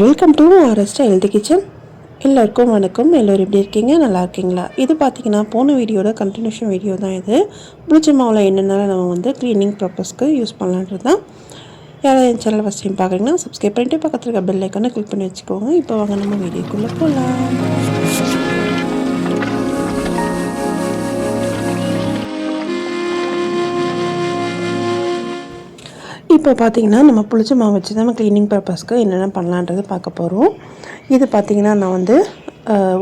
Welcome to ஆர்எஸ்ட் healthy kitchen எல்லோருக்கும் வணக்கம். எல்லோரும் எப்படி இருக்கீங்க? நல்லா இருக்கீங்களா? இது பார்த்தீங்கன்னா போன வீடியோட கண்டினியூஷன் வீடியோ தான் இது. புளிச்ச மாவில் என்னென்னால நம்ம வந்து க்ளீனிங் பர்பஸ்க்கு யூஸ் பண்ணலான்றது தான். யாராவது என் சேனல் ஃபஸ்ட் டைம் பார்க்குறீங்கன்னா சப்ஸ்கிரைப் பண்ணிட்டு பக்கத்தில் இருக்க பெல் ஐக்கானை கிளிக் பண்ணி வச்சுக்கோங்க. இப்போ வாங்க நம்ம வீடியோக்குள்ளே போகலாம் இப்போ பார்த்திங்கன்னா நம்ம புளிச்ச மாவு வச்சு தான் நம்ம க்ளீனிங் பர்பஸ்க்கு என்னென்ன பண்ணலான்றது பார்க்க போகிறோம் இது பார்த்திங்கன்னா நான் வந்து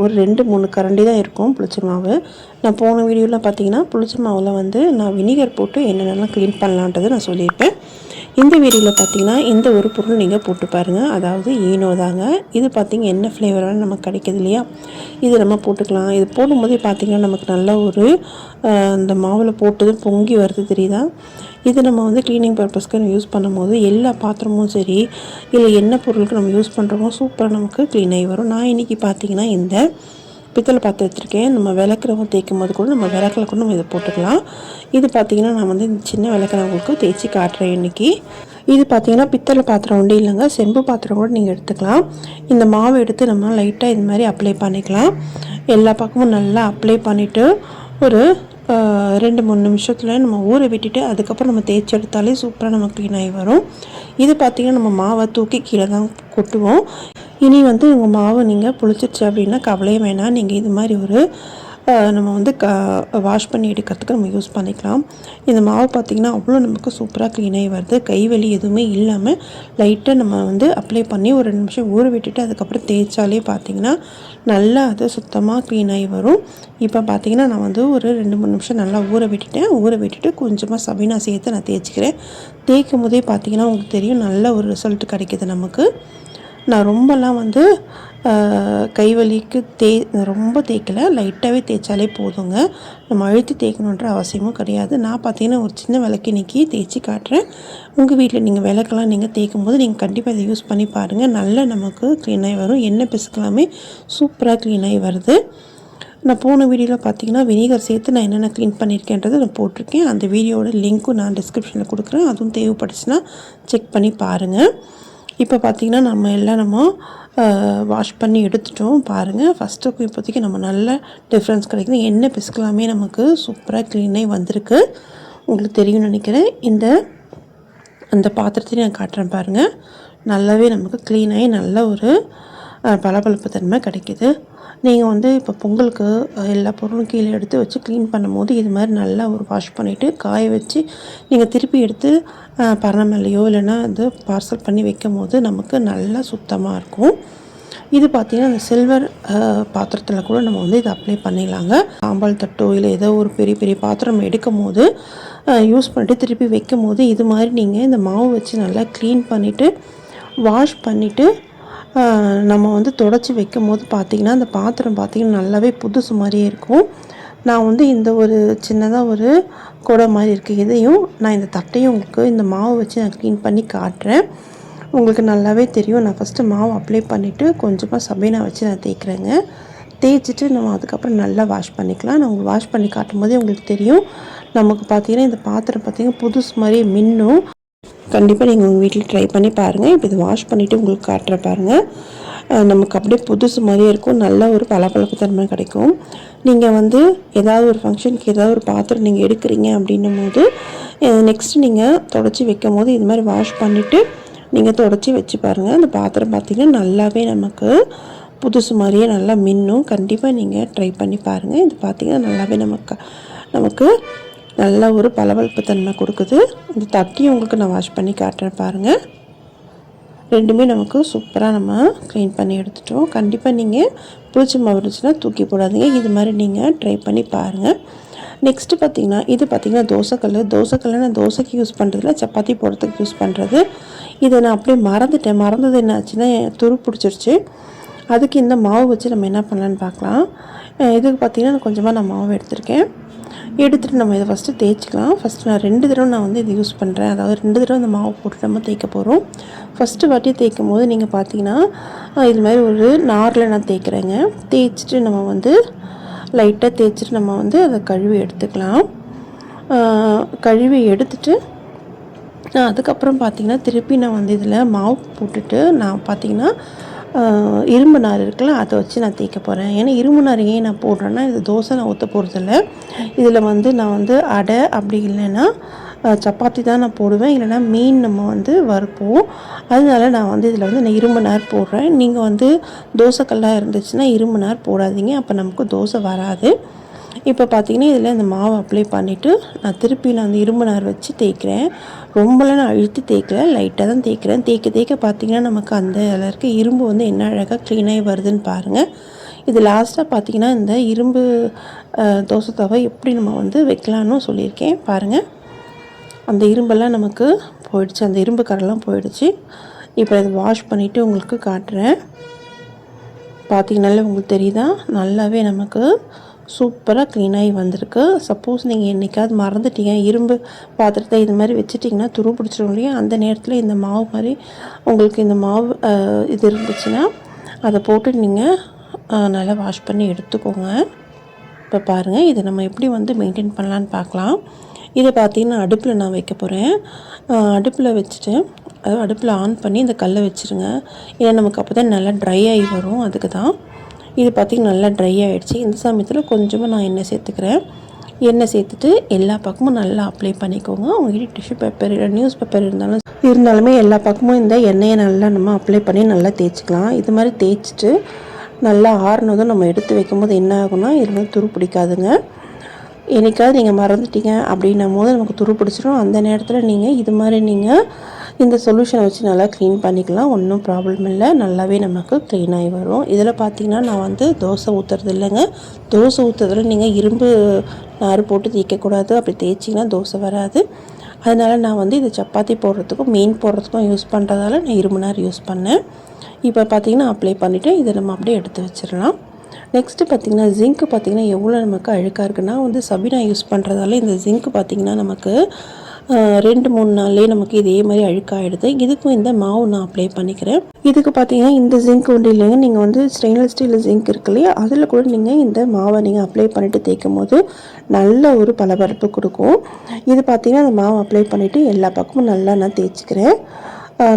ஒரு ரெண்டு மூணு கரண்டி தான் இருக்கும் புளிச்ச மாவு. நான் போன வீடியோவில் பார்த்தீங்கன்னா புளிச்ச மாவில் வந்து நான் வினிகர் போட்டு என்னென்னலாம் க்ளீன் பண்ணலான்றது நான் சொல்லியிருப்பேன். இந்த வீடியோவில் பார்த்தீங்கன்னா இந்த ஒரு பொருள் நீங்கள் போட்டு பாருங்கள் அதாவது ஈனோ தாங்க. இது பார்த்தீங்க என்ன ஃப்ளேவரான நமக்கு கிடைக்கிது இல்லையா? இது நம்ம போட்டுக்கலாம். இது போடும்போதே பார்த்தீங்கன்னா நமக்கு நல்ல ஒரு இந்த அந்த மாவில் போட்டது பொங்கி வருது தெரியுதா? இது நம்ம வந்து க்ளீனிங் பர்பஸ்க்கு நம்ம யூஸ் பண்ணும்போது எல்லா பாத்திரமும் சரி இல்லை என்ன பொருளுக்கு நம்ம யூஸ் பண்ணுறோமோ சூப்பராக நமக்கு க்ளீன் ஆகி வரும். நான் இன்றைக்கி பார்த்தீங்கன்னா இந்த பித்தளை பாத்திரம் வச்சுருக்கேன் நம்ம விளக்குறவங்க தேய்க்கும் போது கூட நம்ம விளக்கில் கூட நம்ம இதை போட்டுக்கலாம். இது பார்த்தீங்கன்னா நான் வந்து இந்த சின்ன விளக்குறவங்களுக்கும் தேய்ச்சி காட்டுறேன் இன்றைக்கி இது பார்த்திங்கன்னா பித்தளை பாத்திரம் ஒன்றும் இல்லைங்க. செம்பு பாத்திரம் கூட நீங்கள் எடுத்துக்கலாம். இந்த மாவு எடுத்து நம்ம லைட்டாக இது மாதிரி அப்ளை பண்ணிக்கலாம். எல்லா பக்கமும் நல்லா அப்ளை பண்ணிவிட்டு ஒரு ரெண்டு மூணு நிமிஷத்தில் நம்ம ஊற விட்டுட்டு அதுக்கப்புறம் நம்ம தேய்ச்சி எடுத்தாலே சூப்பராக நம்ம க்ளீன் ஆகி வரும். இது பார்த்திங்கன்னா நம்ம மாவை தூக்கி கீழே தான் கொட்டுவோம். இனி வந்து உங்கள் மாவு நீங்கள் புளிச்சிருச்சு அப்படின்னா கவலையே வேணாம். நீங்கள் இது மாதிரி ஒரு நம்ம வந்து க வாஷ் பண்ணி எடுக்கிறதுக்கு நம்ம யூஸ் பண்ணிக்கலாம். இந்த மாவு பார்த்திங்கன்னா அவ்வளோ நமக்கு சூப்பராக க்ளீனாகி வருது. வருது கைவலி எதுவுமே இல்லாமல் லைட்டாக நம்ம வந்து அப்ளை பண்ணி ஒரு ரெண்டு நிமிஷம் ஊற விட்டுட்டு அதுக்கப்புறம் தேய்ச்சாலே பார்த்திங்கன்னா நல்லா அது சுத்தமாக க்ளீனாகி வரும். இப்போ பார்த்தீங்கன்னா நான் வந்து ஒரு ரெண்டு மூணு நிமிஷம் நல்லா ஊற விட்டுட்டேன். ஊற விட்டுட்டு கொஞ்சமாக சபீனா சேர்த்து நான் தேய்ச்சிக்கிறேன். தேய்க்கும் போதே பார்த்தீங்கன்னா உங்களுக்கு தெரியும் நல்ல ஒரு ரிசல்ட் கிடைக்கிது நமக்கு. நான் ரொம்பலாம் வந்து கைவலிக்கு தே ரொம்ப தேய்க்கலை. லைட்டாகவே தேய்ச்சாலே போதுங்க. நம்ம அழுத்தி தேய்க்கணுன்ற அவசியமும் கிடையாது. நான் பார்த்தீங்கன்னா ஒரு சின்ன விளக்கு இன்றைக்கி தேய்ச்சி காட்டுறேன். உங்கள் வீட்டில் நீங்கள் விளக்கெல்லாம் நீங்கள் தேய்க்கும் போது நீங்கள் கண்டிப்பாக இதை யூஸ் பண்ணி பாருங்கள் நல்லா நமக்கு க்ளீனாகி வரும். எண்ணெய் பிசுக்கலாமே சூப்பராக க்ளீனாகி வருது. நான் போன வீடியோவில் பார்த்தீங்கன்னா வினிகர் சேர்த்து நான் என்னென்ன க்ளீன் பண்ணியிருக்கேன்றதை நான் போட்டிருக்கேன். அந்த வீடியோட லிங்க்கும் நான் டிஸ்கிரிப்ஷனில் கொடுக்குறேன். அதுவும் தேவைப்பட்டுச்சுன்னா செக் பண்ணி பாருங்கள் இப்போ பார்த்தீங்கன்னா நம்ம எல்லாம் நம்ம வாஷ் பண்ணி எடுத்துட்டோம். பாருங்கள் ஃபஸ்ட்டுக்கும் இப்போதைக்கு நம்ம நல்ல டிஃப்ரென்ஸ் கிடைக்குது. எண்ணெய் பிசுக்கலாமே நமக்கு சூப்பராக க்ளீனாகி வந்திருக்கு. உங்களுக்கு தெரியும்னு நினைக்கிறேன். இந்த அந்த பாத்திரத்தையும் நான் காட்டுறேன் பாருங்கள் நல்லாவே நமக்கு க்ளீனாகி நல்ல ஒரு பளபளப்பு தன்மை கிடைக்கிது. நீங்கள் வந்து இப்போ பொங்கலுக்கு எல்லா பொருளும் கீழே எடுத்து வச்சு க்ளீன் பண்ணும்போது இது மாதிரி நல்லா ஒரு வாஷ் பண்ணிவிட்டு காய வச்சு நீங்கள் திருப்பி எடுத்து பரணமல்லையோ இல்லைன்னா இது பார்சல் பண்ணி வைக்கும் போது நமக்கு நல்லா சுத்தமாக இருக்கும். இது பார்த்தீங்கன்னா அந்த சில்வர் பாத்திரத்தில் கூட நம்ம வந்து இதை அப்ளை பண்ணிடலாங்க. சாம்பல் தட்டோ இல்லை ஏதோ ஒரு பெரிய பெரிய பாத்திரம் எடுக்கும் போது யூஸ் பண்ணிட்டு திருப்பி வைக்கும் போது இது மாதிரி நீங்கள் இந்த மாவு வச்சு நல்லா க்ளீன் பண்ணிவிட்டு வாஷ் பண்ணிவிட்டு நம்ம வந்து தொடச்சி வைக்கும் போது பார்த்திங்கன்னா அந்த பாத்திரம் பார்த்திங்கன்னா நல்லாவே புதுசு மாதிரியே இருக்கும். நான் வந்து இந்த ஒரு சின்னதாக ஒரு குடை மாதிரி இருக்குது இதையும் நான் இந்த தட்டையும் உங்களுக்கு இந்த மாவு வச்சு நான் க்ளீன் பண்ணி காட்டுறேன். உங்களுக்கு நல்லாவே தெரியும். நான் ஃபஸ்ட்டு மாவு அப்ளை பண்ணிவிட்டு கொஞ்சமாக சபீனா வச்சு நான் தேய்க்கிறேங்க. தேய்ச்சிட்டு நம்ம அதுக்கப்புறம் நல்லா வாஷ் பண்ணிக்கலாம். நான் உங்களுக்கு வாஷ் பண்ணி காட்டும் போதே உங்களுக்கு தெரியும். நமக்கு பார்த்தீங்கன்னா இந்த பாத்திரம் பார்த்தீங்கன்னா புதுசு மாதிரியே மின்னும். கண்டிப்பாக நீங்கள் உங்கள் வீட்டில் ட்ரை பண்ணி பாருங்கள் இப்போ இது வாஷ் பண்ணிவிட்டு உங்களுக்கு காட்டுற பாருங்கள் நமக்கு அப்படியே புதுசு மாதிரியே இருக்கும். நல்ல ஒரு பளபளப்பு தன்மை கிடைக்கும். நீங்கள் வந்து ஏதாவது ஒரு ஃபங்க்ஷனுக்கு ஏதாவது ஒரு பாத்திரம் நீங்கள் எடுக்கிறீங்க அப்படின்னும் போது நெக்ஸ்ட்டு நீங்கள் தொடச்சி வைக்கும் போது இது மாதிரி வாஷ் பண்ணிவிட்டு நீங்கள் தொடச்சி வச்சு பாருங்கள் அந்த பாத்திரம் பார்த்திங்கன்னா நல்லாவே நமக்கு புதுசு மாதிரியே நல்லா மின்னும். கண்டிப்பாக நீங்கள் ட்ரை பண்ணி பாருங்கள் இது பார்த்திங்கன்னா நல்லாவே நமக்கு நமக்கு நல்ல ஒரு பளபளப்பு தன்மை கொடுக்குது. இந்த தட்டியும் உங்களுக்கு நான் வாஷ் பண்ணி காட்டுறேன் பாருங்கள் ரெண்டுமே நமக்கு சூப்பராக நம்ம க்ளீன் பண்ணி எடுத்துட்டோம். கண்டிப்பாக நீங்கள் புளிச்ச மாவு இருந்துச்சுன்னா தூக்கி போடாதீங்க. இது மாதிரி நீங்கள் ட்ரை பண்ணி பாருங்கள் நெக்ஸ்ட்டு பார்த்தீங்கன்னா இது பார்த்தீங்கன்னா தோசைக்கல் தோசைக்கல்லை நான் தோசைக்கு யூஸ் பண்ணுறதுல சப்பாத்தி போடுறதுக்கு யூஸ் பண்ணுறது இதை நான் அப்படியே மறந்துட்டேன். மறந்தது என்ன ஆச்சுன்னா துரு பிடிச்சிருச்சு. அதுக்கு இந்த மாவு வச்சு நம்ம என்ன பண்ணலான்னு பார்க்கலாம். இதுக்கு பார்த்தீங்கன்னா நான் கொஞ்சமாக நான் மாவு எடுத்திருக்கேன். எடுத்துகிட்டு நம்ம இதை ஃபஸ்ட்டு தேய்ச்சிக்கலாம். ஃபஸ்ட்டு நான் ரெண்டு தடவை நான் வந்து இதை யூஸ் பண்ணுறேன் அதாவது ரெண்டு தடவை இந்த மாவு போட்டு நம்ம தேய்க்க போகிறோம் ஃபஸ்ட்டு வாட்டி தேய்க்கும் போது நீங்கள் பார்த்தீங்கன்னா இது மாதிரி ஒரு நாரில் நான் தேய்க்கிறேங்க. தேய்ச்சிட்டு நம்ம வந்து லைட்டாக தேய்ச்சிட்டு நம்ம வந்து அதை கழுவி எடுத்துக்கலாம். கழுவி எடுத்துட்டு நான் அதுக்கப்புறம் பார்த்திங்கன்னா திருப்பி நான் வந்து இதில் மாவு போட்டுட்டு நான் பார்த்தீங்கன்னா இரும்பு நார் இருக்குல்ல அதை வச்சு நான் தேய்க்க போகிறேன் ஏன்னா இரும்பு நார் ஏன் நான் போடுறேன்னா இது தோசை நான் ஊற்ற போகிறதில்ல இதில் வந்து நான் வந்து அடை அப்படி இல்லைன்னா சப்பாத்தி தான் நான் போடுவேன். இல்லைன்னா மீன் நம்ம வந்து வறுப்போம். அதனால நான் வந்து இதில் வந்து நான் இரும்பு நார் போடுறேன். நீங்கள் வந்து தோசைக்கல்லாக இருந்துச்சுன்னா இரும்பு நார் போடாதீங்க. அப்போ நமக்கு தோசை வராது. இப்போ பார்த்தீங்கன்னா இதில் இந்த மாவு அப்ளை பண்ணிவிட்டு நான் திருப்பி நான் அந்த இரும்பு நார் வச்சு தேய்க்கிறேன். ரொம்பலாம் நான் அழுத்தி தேய்க்கல லைட்டாக தான் தேய்க்கிறேன். தேய்க்க தேய்க்க பார்த்தீங்கன்னா நமக்கு அந்த அதில் இருக்க இரும்பு வந்து என்ன அழகாக க்ளீனாகி வருதுன்னு பாருங்கள் இது லாஸ்ட்டாக பார்த்தீங்கன்னா இந்த இரும்பு தோசை தவை எப்படி நம்ம வந்து வைக்கலான்னு சொல்லியிருக்கேன். பாருங்கள் அந்த இரும்பெல்லாம் நமக்கு போயிடுச்சு. அந்த இரும்பு கரெல்லாம் போயிடுச்சு. இப்போ இதை வாஷ் பண்ணிவிட்டு உங்களுக்கு காட்டுறேன். பார்த்தீங்கனாலே உங்களுக்கு தெரியுதா? நல்லாவே நமக்கு சூப்பராக க்ளீனாகி வந்திருக்கு. சப்போஸ் நீங்கள் என்றைக்காவது மறந்துட்டீங்க. இரும்பு பாத்திரத்தை இது மாதிரி வச்சுட்டிங்கன்னா துரு பிடிச்சிரும் இல்லையா? அந்த நேரத்தில் இந்த மாவு மாதிரி உங்களுக்கு இந்த மாவு இது இருந்துச்சுன்னா அதை போட்டு நீங்கள் நல்லா வாஷ் பண்ணி எடுத்துக்கோங்க. இப்போ பாருங்கள் இதை நம்ம எப்படி வந்து மெயின்டைன் பண்ணலான்னு பார்க்கலாம். இதை பார்த்தீங்கன்னா அடுப்பில் நான் வைக்க போகிறேன் அடுப்பில் வச்சுட்டு அதாவது அடுப்பில் ஆன் பண்ணி இந்த கல்லை வச்சுருங்க. ஏன்னா நமக்கு அப்போ தான் நல்லா ட்ரை ஆகி வரும். அதுக்கு தான் இது பார்த்திங்கன்னா நல்லா ட்ரை ஆகிடுச்சு இந்த சமயத்தில் கொஞ்சமாக நான் எண்ணெய் சேர்த்துக்கிறேன். எண்ணெய் சேர்த்துட்டு எல்லா பக்கமும் நல்லா அப்ளை பண்ணிக்கோங்க. உங்ககிட்ட டிஷ்யூ பேப்பர் இல்லை நியூஸ் பேப்பர் இருந்தாலும் இருந்தாலுமே எல்லா பக்கமும் இந்த எண்ணெயை நல்லா நம்ம அப்ளை பண்ணி நல்லா தேய்ச்சிக்கலாம். இது மாதிரி தேய்ச்சிட்டு நல்லா ஆறுனதும் நம்ம எடுத்து வைக்கும்போது என்ன ஆகும்னா இதில் வந்து துரு பிடிக்காதுங்க. என்னைக்காவது நீங்கள் மறந்துட்டீங்க அப்படின்னும் போது நமக்கு துரு பிடிச்சிரும். அந்த நேரத்தில் நீங்கள் இது மாதிரி நீங்கள் இந்த சொல்யூஷனை வச்சு நல்லா க்ளீன் பண்ணிக்கலாம். ஒன்றும் ப்ராப்ளம் இல்லை. நல்லாவே நமக்கு க்ளீன் ஆகி வரும். இதில் பார்த்தீங்கன்னா நான் வந்து தோசை ஊற்றுறது இல்லைங்க. தோசை ஊற்றுறதுல நீங்கள் இரும்பு நார் போட்டு தேய்க்கக்கூடாது. அப்படி தேய்ச்சிங்கன்னா தோசை வராது. அதனால் நான் வந்து இது சப்பாத்தி போடுறதுக்கும் மீன் போடுறதுக்கும் யூஸ் பண்ணுறதால நான் இரும்பு நார் யூஸ் பண்ணேன். இப்போ பார்த்தீங்கன்னா அப்ளை பண்ணிவிட்டு இதை நம்ம அப்படியே எடுத்து வச்சிடலாம். நெக்ஸ்ட்டு பார்த்தீங்கன்னா ஜிங்க் பார்த்தீங்கன்னா எவ்வளோ நமக்கு அழுக்காக இருக்குன்னா வந்து சபினா யூஸ் பண்ணுறதால இந்த ஜிங்க் பார்த்தீங்கன்னா நமக்கு ரெண்டு மூணு நாள்லேயே நமக்கு இதே மாதிரி அழுக்காகிடுது இதுக்கும் இந்த மாவு நான் அப்ளை பண்ணிக்கிறேன். இதுக்கு பார்த்தீங்கன்னா இந்த ஜிங்க் ஒன்று இல்லைங்க. நீங்கள் வந்து ஸ்டெயின்லெஸ் ஸ்டீல் ஜிங்க் இருக்கு இல்லையா அதில் கூட நீங்கள் இந்த மாவை நீங்கள் அப்ளை பண்ணிவிட்டு தேய்க்கும் போது நல்ல ஒரு பளபரப்பு கொடுக்கும். இது பார்த்தீங்கன்னா அந்த மாவு அப்ளை பண்ணிவிட்டு எல்லா பக்கமும் நல்லா நான் தேய்ச்சிக்கிறேன்.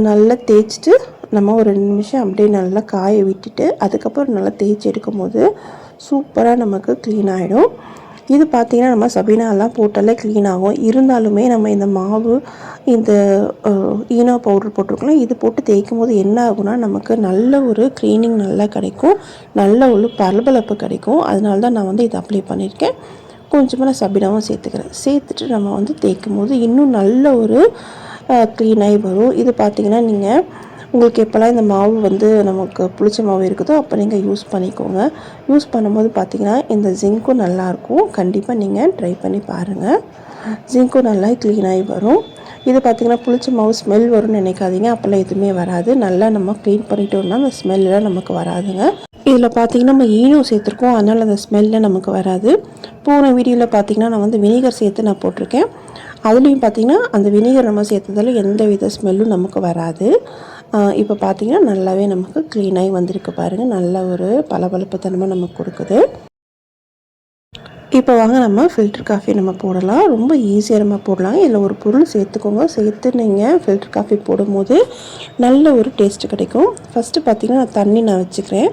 நல்லா தேய்ச்சிட்டு நம்ம ஒரு ரெண்டு நிமிஷம் அப்படியே நல்லா காய விட்டுட்டு அதுக்கப்புறம் நல்லா தேய்ச்சி எடுக்கும்போது சூப்பராக நமக்கு க்ளீன் ஆகிடும் இது பார்த்திங்கன்னா நம்ம சபீனாலாம் போட்டாலே க்ளீன் ஆகும். இருந்தாலுமே நம்ம இந்த மாவு இந்த ஈனோ பவுடர் போட்டிருக்கலாம் இது போட்டு தேய்க்கும் போது என்ன ஆகும்னா நமக்கு நல்ல ஒரு க்ளீனிங் நல்லா கிடைக்கும். நல்ல ஒரு பளபளப்பு கிடைக்கும். அதனால தான் நான் வந்து இதை அப்ளை பண்ணியிருக்கேன். கொஞ்சமாக நான் சபீனாவும் சேர்த்துக்கிறேன். சேர்த்துட்டு நம்ம வந்து தேய்க்கும் போது இன்னும் நல்ல ஒரு க்ளீனாகி வரும். இது பார்த்திங்கன்னா நீங்கள் உங்களுக்கு எப்போல்லாம் இந்த மாவு வந்து நமக்கு புளிச்ச மாவு இருக்குதோ அப்போ நீங்கள் யூஸ் பண்ணிக்கோங்க. யூஸ் பண்ணும்போது பார்த்தீங்கன்னா இந்த ஜிங்க்கும் நல்லாயிருக்கும் கண்டிப்பாக நீங்கள் ட்ரை பண்ணி பாருங்கள் ஜிங்க்கும் நல்லா க்ளீனாகி வரும். இது பார்த்திங்கன்னா புளிச்ச மாவு ஸ்மெல் வரும்னு நினைக்காதீங்க. அப்போல்லாம் எதுவுமே வராது. நல்லா நம்ம க்ளீன் பண்ணிட்டோம்னா அந்த ஸ்மெல்லாம் நமக்கு வராதுங்க. இதில் பார்த்தீங்கன்னா நம்ம ஈனோ சேர்த்துருக்கோம். அதனால் அந்த ஸ்மெல்ல நமக்கு வராது. போன வீடியோவில் பார்த்தீங்கன்னா நான் வந்து வினிகர் சேர்த்து நான் போட்டிருக்கேன். அதுலேயும் பார்த்தீங்கன்னா அந்த வினிகர் நம்ம சேர்த்ததால் எந்த வித ஸ்மெல்லும் நமக்கு வராது. இப்போ பார்த்தீங்கன்னா நல்லாவே நமக்கு க்ளீனாகி வந்திருக்கு பாருங்கள் நல்ல ஒரு பளபளப்பு நமக்கு கொடுக்குது. இப்போ வாங்க நம்ம ஃபில்டர் காஃபி நம்ம போடலாம். ரொம்ப ஈஸியாக நம்ம போடலாம். இதில் ஒரு பொருள் சேர்த்துக்கோங்க. சேர்த்து நீங்கள் ஃபில்டர் காஃபி போடும்போது நல்ல ஒரு டேஸ்ட்டு கிடைக்கும். ஃபஸ்ட்டு பார்த்தீங்கன்னா நான் தண்ணி நான் வச்சுக்கிறேன்.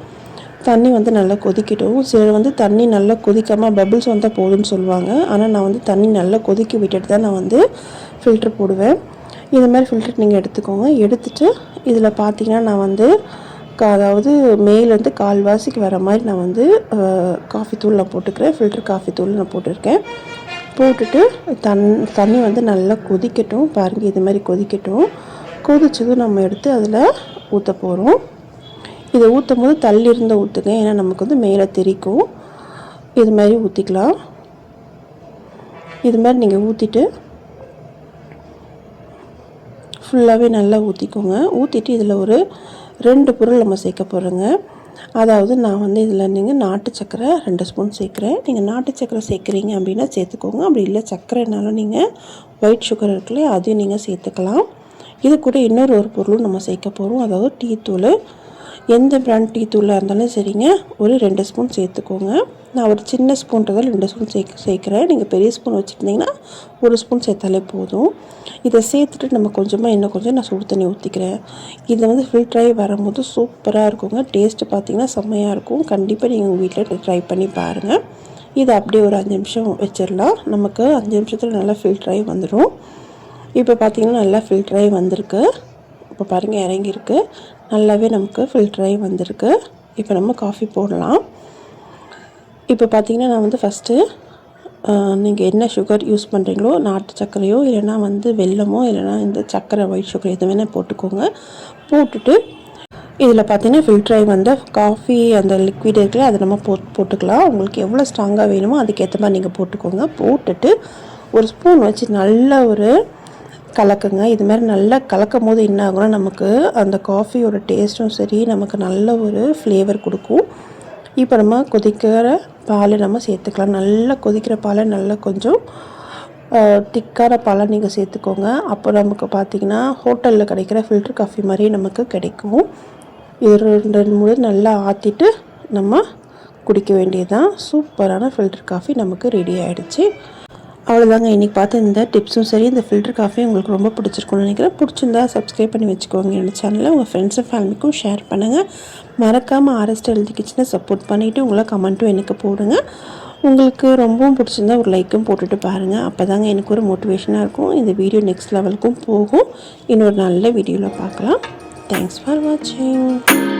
தண்ணி வந்து நல்லா கொதிக்கட்டும். சிலர் வந்து தண்ணி நல்லா கொதிக்காமல் பபிள்ஸ் வந்தால் போதும்னு சொல்லுவாங்க. ஆனால் நான் வந்து தண்ணி நல்லா கொதிக்க விட்டுட்டு தான் நான் வந்து ஃபில்டர் போடுவேன். இது மாதிரி ஃபில்டர் நீங்கள் எடுத்துக்கோங்க. எடுத்துட்டு இதில் பார்த்தீங்கன்னா நான் வந்து க- அதாவது மேலேருந்து கால்வாசிக்கு வர மாதிரி நான் வந்து காஃபி தூள் நான் போட்டுக்கிறேன். ஃபில்டர் காஃபி தூள் நான் போட்டிருக்கேன். போட்டுட்டு தண் தண்ணி வந்து நல்லா கொதிக்கட்டும். பாருங்கள் இது மாதிரி கொதிக்கட்டும். கொதிச்சதும் நம்ம எடுத்து அதில் ஊற்ற போகிறோம் இதை ஊற்றும் போது தள்ளி இருந்தால் ஊற்றுங்க ஏன்னா நமக்கு வந்து மேலே தெரிக்கும். இது மாதிரி ஊற்றிக்கலாம் இது மாதிரி நீங்கள் ஊற்றிட்டு ஃபுல்லாகவே நல்லா ஊற்றிக்கோங்க ஊற்றிட்டு இதில் ஒரு ரெண்டு பொருள் நம்ம சேர்க்க போகிறோங்க அதாவது நான் வந்து இதில் நீங்கள் நாட்டு சக்கரை ரெண்டு ஸ்பூன் சேர்க்குறேன். நீங்கள் நாட்டு சக்கரை சேர்க்குறீங்க அப்படின்னா சேர்த்துக்கோங்க. அப்படி இல்லை சர்க்கரைனாலும் நீங்கள் ஒயிட் சுகர் இருக்குல்ல அதையும் நீங்கள் சேர்த்துக்கலாம். இது கூட இன்னொரு ஒரு பொருளும் நம்ம சேர்க்க போகிறோம் அதாவது டீ தூள் எந்த பிராண்ட் டீ தூளாக இருந்தாலும் சரிங்க. ஒரு ரெண்டு ஸ்பூன் சேர்த்துக்கோங்க. நான் ஒரு சின்ன ஸ்பூன்றதால் ரெண்டு ஸ்பூன் சேர்க்க சேர்க்குறேன். நீங்கள் பெரிய ஸ்பூன் வச்சுருந்தீங்கன்னா ஒரு ஸ்பூன் சேர்த்தாலே போதும். இதை சேர்த்துட்டு நம்ம கொஞ்சமாக இன்னும் கொஞ்சம் நான் சுடு தண்ணி ஊற்றிக்கிறேன் இதை வந்து ஃபில்ட்ராகி வரும்போது சூப்பராக இருக்குங்க. டேஸ்ட்டு பார்த்தீங்கன்னா செம்மையாக இருக்கும். கண்டிப்பாக நீங்கள் உங்கள் வீட்டில் ட்ரை பண்ணி பாருங்கள் இதை அப்படியே ஒரு அஞ்சு நிமிஷம் வச்சிடலாம். நமக்கு அஞ்சு நிமிஷத்தில் நல்லா ஃபில்ட்ராகி வந்துடும் இப்போ பார்த்திங்கன்னா நல்லா ஃபில்ட்ராகி வந்திருக்கு. இப்போ பாருங்கள் இறங்கியிருக்கு. நல்லாவே நமக்கு ஃபில்டராகி வந்திருக்கு. இப்போ நம்ம காஃபி போடலாம். இப்போ பார்த்தீங்கன்னா நான் வந்து ஃபஸ்ட்டு நீங்கள் என்ன சுகர் யூஸ் பண்ணுறீங்களோ நாட்டு சர்க்கரையோ இல்லைனா வந்து வெல்லமோ இல்லைனா இந்த சர்க்கரை ஒயிட் சுகர் எது வேணால் போட்டுக்கோங்க. போட்டுட்டு இதில் பார்த்தீங்கன்னா ஃபில்டராகி வந்த காஃபி அந்த லிக்விட் இருக்குல்ல அதை நம்ம போட் போட்டுக்கலாம். உங்களுக்கு எவ்வளோ ஸ்ட்ராங்காக வேணுமோ அதுக்கேற்ற மாதிரி நீங்கள் போட்டுக்கோங்க. போட்டுட்டு ஒரு ஸ்பூன் வச்சு நல்ல ஒரு கலக்குங்க. இது மாதிரி நல்லா கலக்கும் போது என்ன ஆகும்னா நமக்கு அந்த காஃபியோட டேஸ்ட்டும் சரி நமக்கு நல்ல ஒரு ஃப்ளேவர் கொடுக்கும். இப்போ நம்ம கொதிக்கிற பால் நம்ம சேர்த்துக்கலாம். நல்லா கொதிக்கிற பாலை நல்லா கொஞ்சம் திக்கான பாலை நீங்கள் சேர்த்துக்கோங்க. அப்போ நமக்கு பார்த்திங்கன்னா ஹோட்டலில் கிடைக்கிற ஃபில்டர் காஃபி மாதிரி நமக்கு கிடைக்கும். இது ரெண்டு ரெண்டு மூணு நல்லா ஆற்றிட்டு நம்ம குடிக்க வேண்டியதுதான். சூப்பரான ஃபில்டர் காஃபி நமக்கு ரெடி ஆகிடுச்சு அவ்வளோதாங்க இன்றைக்கி பார்த்து இந்த டிப்ஸும் சரி இந்த ஃபில்டர் காஃபியும் உங்களுக்கு ரொம்ப பிடிச்சிருக்கும்னு நினைக்கிறேன். பிடிச்சிருந்தா சப்ஸ்கிரைப் பண்ணி வச்சுக்கோங்க. என்னோடய சேனலில் உங்கள் ஃப்ரெண்ட்ஸும் ஃபேமிலிக்கும் ஷேர் பண்ணுங்கள் மறக்காமல் ஆர்எஸ்ட் ஹெல்தி கிச்சனை சப்போர்ட் பண்ணிவிட்டு உங்களை கமெண்ட்டும் எனக்கு போடுங்க. உங்களுக்கு ரொம்பவும் பிடிச்சிருந்தா ஒரு லைக்கும் போட்டுட்டு பாருங்கள் அப்போ தாங்க எனக்கு ஒரு மோட்டிவேஷனாக இருக்கும். இந்த வீடியோ நெக்ஸ்ட் லெவலுக்கும் போகும். இன்னொரு நல்ல வீடியோவில் பார்க்கலாம். தேங்க்ஸ் ஃபார் வாட்சிங்